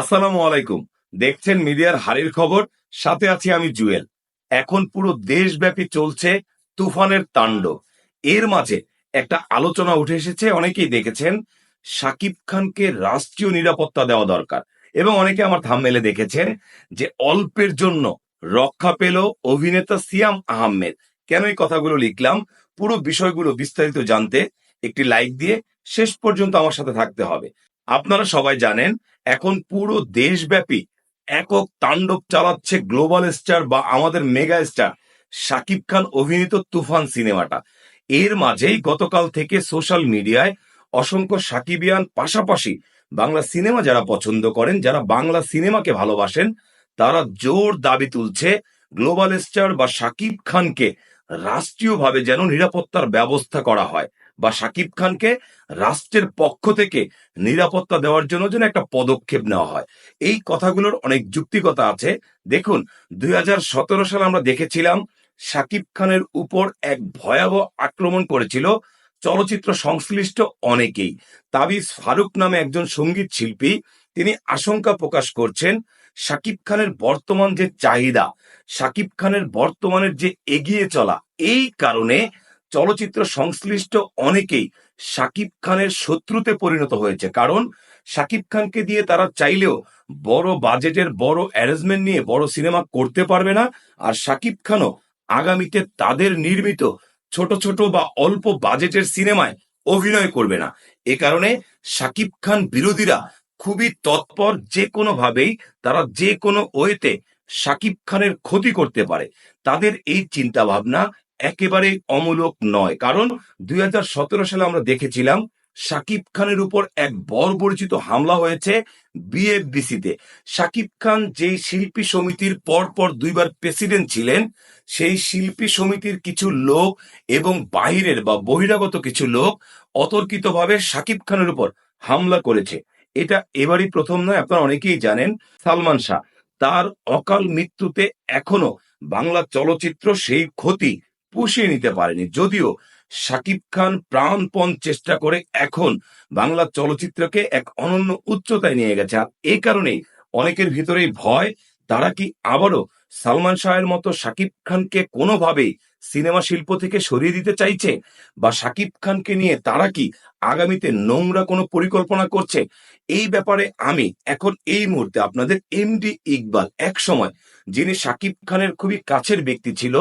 আসসালামু আলাইকুম। দেখছেন মিডিয়ার হারির খবর? সাথে আছি আমি জুয়েল। এখন পুরো দেশব্যাপী চলছে তুফানের তাণ্ডব। এর মাঝে একটা আলোচনা উঠে এসেছে, অনেকেই দেখেছেন। সাকিব খানকে রাষ্ট্রীয় নিরাপত্তা দেওয়া দরকার। এবং অনেকে আমার থামমেলে দেখেছেন যে অল্পের জন্য রক্ষা পেল অভিনেতা সিয়াম আহমেদ। কেন এই কথাগুলো লিখলাম? পুরো বিষয়গুলো বিস্তারিত জানতে একটি লাইক দিয়ে শেষ পর্যন্ত আমার সাথে থাকতে হবে। আপনারা সবাই জানেন, এখন পুরো দেশব্যাপী একক তাণ্ডব চালাচ্ছে গ্লোবাল স্টার বা আমাদের মেগা স্টার শাকিব খান অভিনীত তুফান সিনেমাটা। এর মাঝেই গতকাল থেকে সোশ্যাল মিডিয়ায় অসংখ্য সাকিবিয়ান পাশাপাশি বাংলা সিনেমা যারা পছন্দ করেন, যারা বাংলা সিনেমাকে ভালোবাসেন, তারা জোর দাবি তুলছে গ্লোবাল স্টার বা শাকিব খানকে রাষ্ট্রীয়ভাবে যেন নিরাপত্তার ব্যবস্থা করা হয়। বা সাকিব খানকে রাষ্ট্রের পক্ষ থেকে নিরাপত্তা দেওয়ার জন্য যেন একটা পদক্ষেপ নেওয়া হয়। এই কথাগুলোর অনেক যুক্তিকতা আছে। দেখুন, দুই সালে আমরা দেখেছিলাম শাকিব খানের উপর এক ভয়াবহ আক্রমণ করেছিল চলচ্চিত্র সংশ্লিষ্ট অনেকেই। তাবিজ ফারুক নামে একজন সংগীত শিল্পী, তিনি আশঙ্কা প্রকাশ করছেন, সাকিব খানের বর্তমান যে চাহিদা, সাকিব খানের বর্তমানের যে এগিয়ে চলা, এই কারণে চলচ্চিত্র সংশ্লিষ্ট অনেকেই শাকিব খানের শত্রুতে পরিণত হয়েছে। কারণ শাকিব খানকে দিয়ে তারা চাইলেও বড় বাজেটের, বড় অ্যারেঞ্জমেন্ট নিয়ে বড় সিনেমা করতে পারবে না। আর শাকিব খানও আগামীতে তাদের নির্মিত ছোট ছোট বা অল্প বাজেটের সিনেমায় অভিনয় করবে না। এ কারণে শাকিব খান বিরোধীরা খুবই তৎপর, যে কোনো ভাবেই তারা যে কোনো ওয়েতে শাকিব খানের ক্ষতি করতে পারে। তাদের এই চিন্তা ভাবনা একেবারে অমূলক নয়। কারণ দুই হাজার সতেরো সালে আমরা দেখেছিলাম শাকিব খানের উপর এক বর্বরচিত হামলা হয়েছে বিএফডিসিতে। শাকিব খান যেই শিল্পী সমিতির পর পর দুইবার প্রেসিডেন্ট ছিলেন, সেই শিল্পী সমিতির কিছু লোক এবং বাহিরের বা বহিরাগত কিছু লোক অতর্কিতভাবে শাকিব খানের উপর হামলা করেছে। এটা এবারই প্রথম নয়, আপনারা অনেকেই জানেন, সালমান শাহ। তার অকাল মৃত্যুতে এখনও বাংলা চলচ্চিত্র সেই ক্ষতি পুষিয়ে নিতে পারেনি। যদিও শাকিব খান প্রাণপণ চেষ্টা করে এখন বাংলা চলচ্চিত্রকে এক অনন্য উচ্চতায় নিয়ে গেছে। আর এ কারণেই অনেকের ভিতরেই ভয় তারা কি আবারও সালমান শাহের মতো শাকিব খানকে কোনোভাবেই সিনেমা শিল্প থেকে সরিয়ে দিতে চাইছে? বা শাকিব খানকে নিয়ে তারা কি আগামীতে নোংরা কোনো পরিকল্পনা করছে? এই ব্যাপারে আমি এখন এই মুহূর্তে আপনাদের এমডি ইকবাল এক সময়, যিনি শাকিব খানের খুবই কাছের ব্যক্তি ছিল,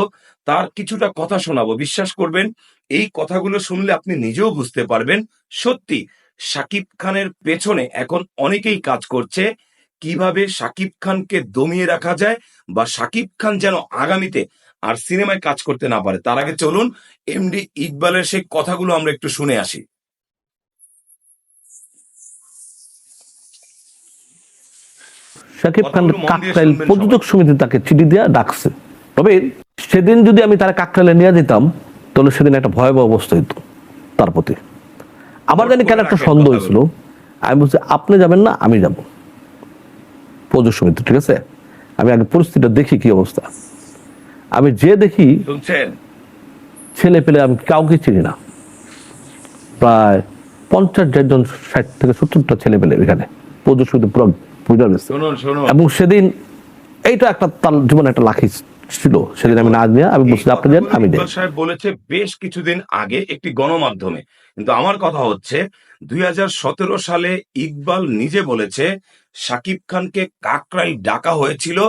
তার কিছুটা কথা শোনাবো। বিশ্বাস করবেন, এই কথাগুলো শুনলে আপনি নিজেও বুঝতে পারবেন, সত্যি, শাকিব খানের পেছনে এখন অনেকেই কাজ করছে। কীভাবে শাকিব খানকে দমিয়ে রাখা যায় বা শাকিব খান যেন আগামীতে আর সিনেমায় কাজ করতে না পারে। তার আগে চলুন এমডি ইকবালের সেই কথাগুলো আমরা একটু শুনে আসি। শাকিব খান কাকরাইল প্রযোজক সমিতি তাকে চিঠি দেওয়া ডাকছে। তবে সেদিন যদি আমি তারা কাকরাইলে নিয়ে দিতাম তাহলে সেদিন একটা ভয়াবহ অবস্থা হইতো তার প্রতি। আমার জানি কেন একটা সন্দেহ। হয়েছিল। আমি বলছি আপনি যাবেন না আমি যাব। প্রযোজক সমিতি ঠিক আছে? আমি আগে পরিস্থিতিটা দেখি কি অবস্থা। আমি যে দেখি ছেলে পেলে আমি কাউকে চিনি না। প্রায় পঞ্চাশ জন ষাট থেকে সত্তরটা ছেলে পেলে এখানে। প্রযোজক সমিতি পুরো এবং সেদিন এইটা একটা তার জীবনে একটা লাখি ছিল। সেদিন আমি না নিয়ে আমি বলছি আপনি যান আমি সাহেব বলেছে বেশ কিছুদিন আগে একটি গণমাধ্যমে। কিন্তু আমার কথা হচ্ছে দুই হাজার সতেরো সালে ইকবাল নিজে বলেছে সাকিব খানকে কাকরাই ডাকা হয়েছিল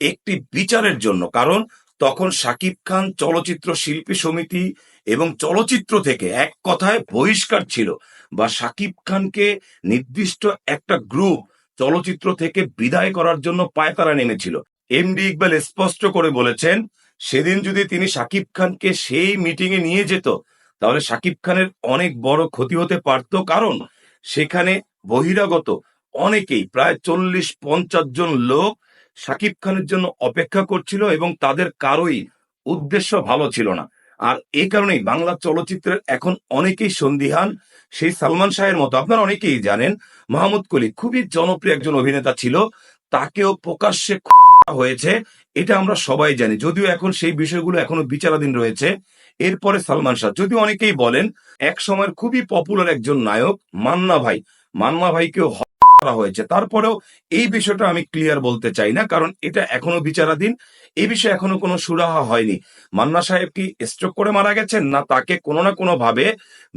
একটি বিচারের জন্য, কারণ তখন সাকিব খান চলচ্চিত্র শিল্পী সমিতি এবং চলচ্চিত্র থেকে এক কথায় বহিষ্কার ছিল বা সাকিব খানকে নির্দিষ্ট একটা গ্রুপ চলচ্চিত্র থেকে বিদায় করার জন্য পায়তারা নেমেছিল। এমডি ইকবাল স্পষ্ট করে বলেছেন, সেদিন যদি তিনি সাকিব খানকে সেই মিটিং এ নিয়ে যেত, তাহলে সাকিব খানের অনেক বড় ক্ষতি হতে পারত, কারণ সেখানে বহিরাগত অনেকেই, প্রায় চল্লিশ পঞ্চাশ জন লোক সাকিব খানের জন্য অপেক্ষা করছিল এবং তাদের কারোই উদ্দেশ্য ভালো ছিল না। আর এই কারণেই বাংলা চলচ্চিত্রের এখন অনেকেই সন্দিহান সেই সালমান শাহের মতো। আপনারা অনেকেই জানেন, মাহমুদ কলি খুবই জনপ্রিয় একজন অভিনেতা ছিল। তাকেও প্রকাশ্যে হয়েছে, এটা আমরা সবাই জানি। যদিও এখন সেই বিষয়গুলো এখনও বিচারাধীন রয়েছে, এরপরে সালমান শাহ। যদিও অনেকেই বলেন, এক সময়ের খুবই পপুলার একজন নায়ক মান্না ভাই। মান্না ভাইকেও করা হয়েছে। তারপরেও এই বিষয়টা আমি ক্লিয়ার বলতে চাই না, কারণ এটা এখনও বিচারাধীন। এই বিষয়ে এখনও কোনো সুরাহা হয়নি। মান্না সাহেব কি স্ট্রোক করে মারা গেছেন না তাকে কোনো না কোনো ভাবে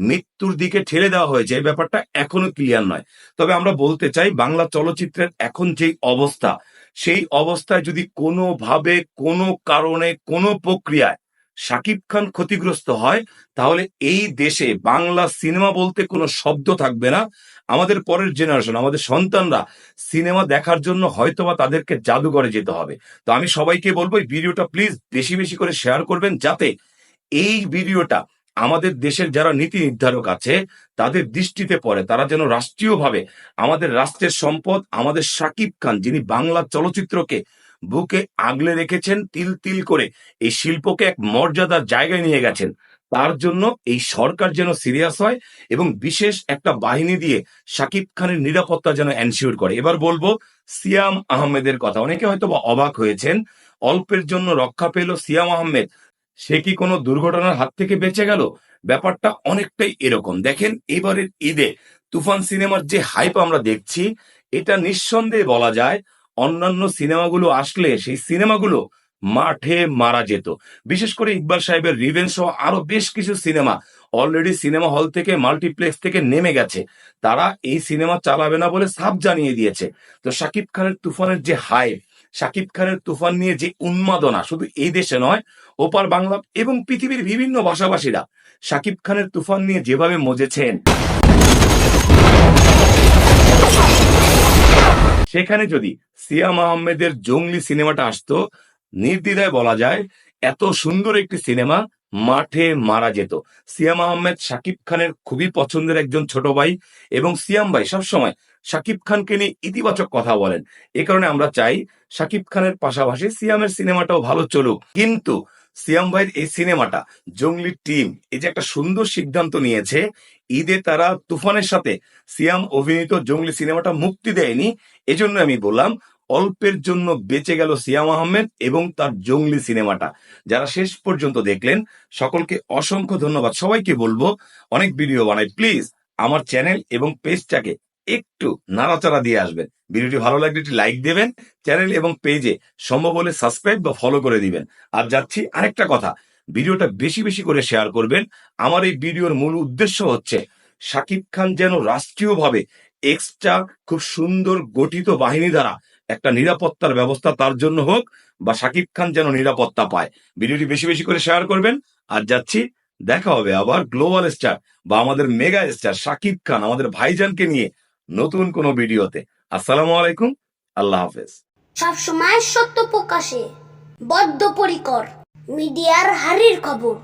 মৃত্যুর দিকে ঠেলে দেওয়া হয়েছে? এই ব্যাপারটা এখনও ক্লিয়ার নয়। তবে আমরা বলতে চাই, বাংলা চলচ্চিত্রের এখন যেই অবস্থা, সেই অবস্থায় যদি কোনোভাবে, কোনো কারণে, কোনো প্রক্রিয়ায় শাকিব খান ক্ষতিগ্রস্ত হয়, তাহলে এই দেশে বাংলা সিনেমা বলতে কোনো শব্দ থাকবে না। আমাদের পরের জেনারেশন আমাদের সন্তানরা সিনেমা দেখার জন্য হয়তোবা তাদেরকে জাদুঘরে যেতে হবে। তো আমি সবাইকে বলব, এই ভিডিওটা প্লিজ বেশি বেশি করে শেয়ার করবেন যাতে এই ভিডিওটা আমাদের দেশের যারা নীতি নির্ধারক আছে, তাদের দৃষ্টিতে পড়ে। তারা যেন রাষ্ট্রীয়ভাবে আমাদের রাষ্ট্রের সম্পদ, আমাদের সাকিব খান যিনি বাংলা চলচ্চিত্রকে বুকে আগলে রেখেছেন, তিল তিল করে এই শিল্পকে এক মর্যাদার জায়গায় নিয়ে গেছেন তার জন্য এই সরকার যেন সিরিয়াস হয় এবং বিশেষ একটা বাহিনী দিয়ে সাকিব খানের নিরাপত্তা যেন এনশিওর করে। এবার বলব সিয়াম আহমেদের কথা। অনেকে হয়তো অবাক হয়েছেন, অল্পের জন্য রক্ষা পেল সিয়াম আহমেদ। সে কি কোনো দুর্ঘটনার হাত থেকে বেঁচে গেল? ব্যাপারটা অনেকটাই এরকম। দেখেন এবারের ঈদে তুফান সিনেমার যে হাইপ আমরা দেখছি, এটা নিঃসন্দেহে বলা যায় অন্যান্য সিনেমাগুলো আসলে সেই সিনেমাগুলো মাঠে মারা যেত। বিশেষ করে ইকবাল সাহেবের রিভেন সহ আরও বেশ কিছু সিনেমা অলরেডি সিনেমা হল থেকে মাল্টিপ্লেক্স থেকে নেমে গেছে। তারা এই সিনেমা চালাবে না বলে সাফ জানিয়ে দিয়েছে। তো শাকিব খানের তুফানের যে হাইপ শাকিব খানের তুফান নিয়ে যে উন্মাদনা শুধু এই দেশে নয়, ওপার বাংলা এবং পৃথিবীর বিভিন্ন ভাষাভাষীরা শাকিব খানের তুফান নিয়ে যেভাবে মজেছেন। সেখানে যদি সিয়াম আহমেদের জঙ্গলি সিনেমাটা আসতো নির্দ্বিধায় বলা যায়, এত সুন্দর একটি সিনেমা মাঠে মারা যেত। সিয়াম আহমেদ, শাকিব খানের খুবই পছন্দের একজন ছোট ভাই এবং সিয়াম ভাই সবসময় শাকিব খানকে নিয়ে ইতিবাচক কথা বলেন। এ কারণে আমরা চাই শাকিব খানের পাশাপাশি সিয়ামের সিনেমাটাও ভালো চলুক। কিন্তু সিয়াম ভাইয়ের এই সিনেমাটা জঙ্গলি টিম, এই যে একটা সুন্দর সিদ্ধান্ত নিয়েছে, ঈদে তারা তুফানের সাথে সিয়াম অভিনীত জঙ্গলি সিনেমাটা মুক্তি দেয়নি, এজন্য আমি বললাম অল্পের জন্য বেঁচে গেল সিয়াম আহমেদ এবং তার জঙ্গলি সিনেমাটা। যারা শেষ পর্যন্ত দেখলেন, সকলকে অসংখ্য ধন্যবাদ। সবাইকে বলব, অনেক ভিডিও বানাই। প্লিজ, আমার চ্যানেল এবং পেজটাকে একটু নাড়াচাড়া দিয়ে আসবেন। ভিডিওটি ভালো লাগলে একটি লাইক দেবেন, চ্যানেল এবং পেজে সম্ভব হলে সাবস্ক্রাইব বা ফলো করে দিবেন। আর যাচ্ছি আরেকটা কথা, ভিডিওটা বেশি বেশি করে শেয়ার করবেন। আমার এই ভিডিওর মূল উদ্দেশ্য হচ্ছে, শাকিব খান যেন রাষ্ট্রীয়ভাবে এক্সট্রা খুব সুন্দর গঠিত বাহিনী দ্বারা একটা নিরাপত্তার ব্যবস্থা তার জন্য হোক বা শাকিব খান যেন নিরাপত্তা পায়। ভিডিওটি বেশি বেশি করে শেয়ার করবেন। আর যাচ্ছি, দেখা হবে আবার গ্লোবাল স্টার বা আমাদের মেগা স্টার শাকিব খান, আমাদের ভাইজানকে নিয়ে নতুন কোনো ভিডিওতে। আসসালামু আলাইকুম, আল্লাহ হাফেজ। সবসময় সত্য প্রকাশে, বদ্ধপরিকর, মিডিয়ার হারির খবর।